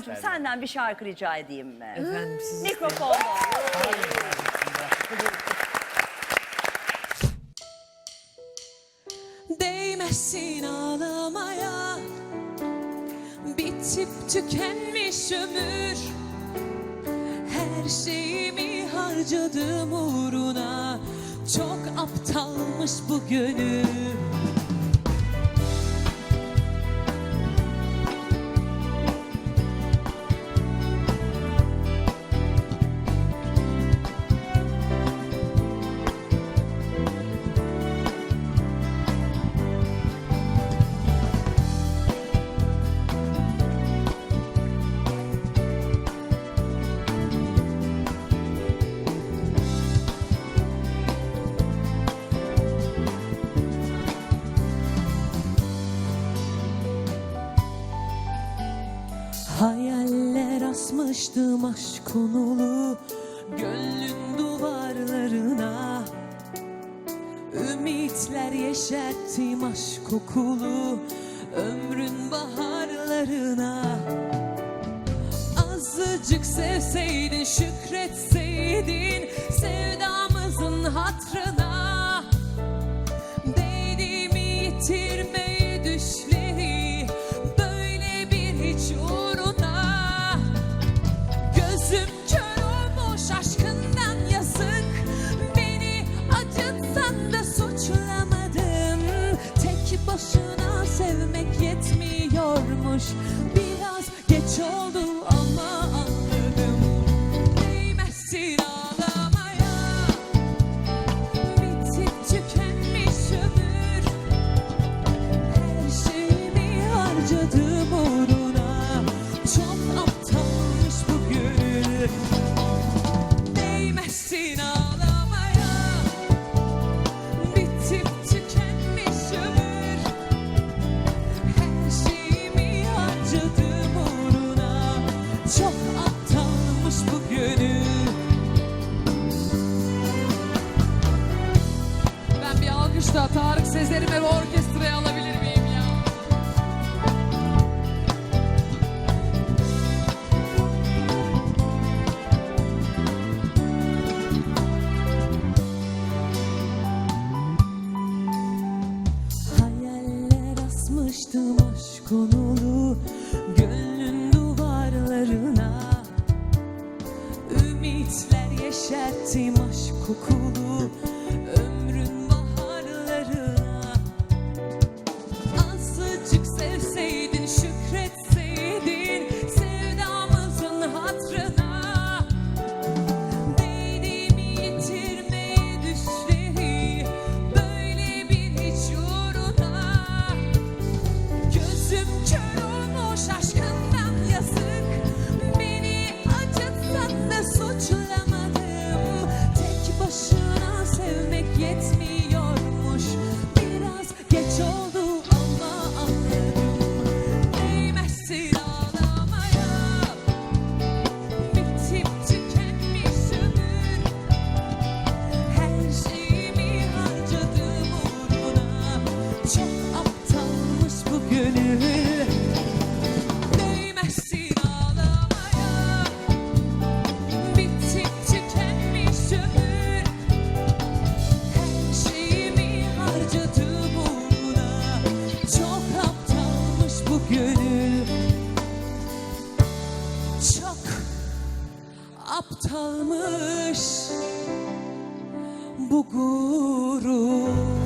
İremciğim senden bir şarkı rica edeyim mi? Efendim siz Mikrofonla. Değmesin ağlamaya. Bitip tükenmiş ömür. Her şeyimi harcadım uğruna. Çok aptalmış bu gönül Hayaller asmıştım aşk konulu Gönlün duvarlarına. Ümitler yeşerttim aşk kokulu Ömrün baharlarına. Azıcık sevseydin şükretseydin Sevdamızın hatrına Be. Çok aptalmış bu gönül Ben bir alkışla Tarık Sezer'ime ve orkestraya alabilir miyim gönül. Çok aptalmış bu gurur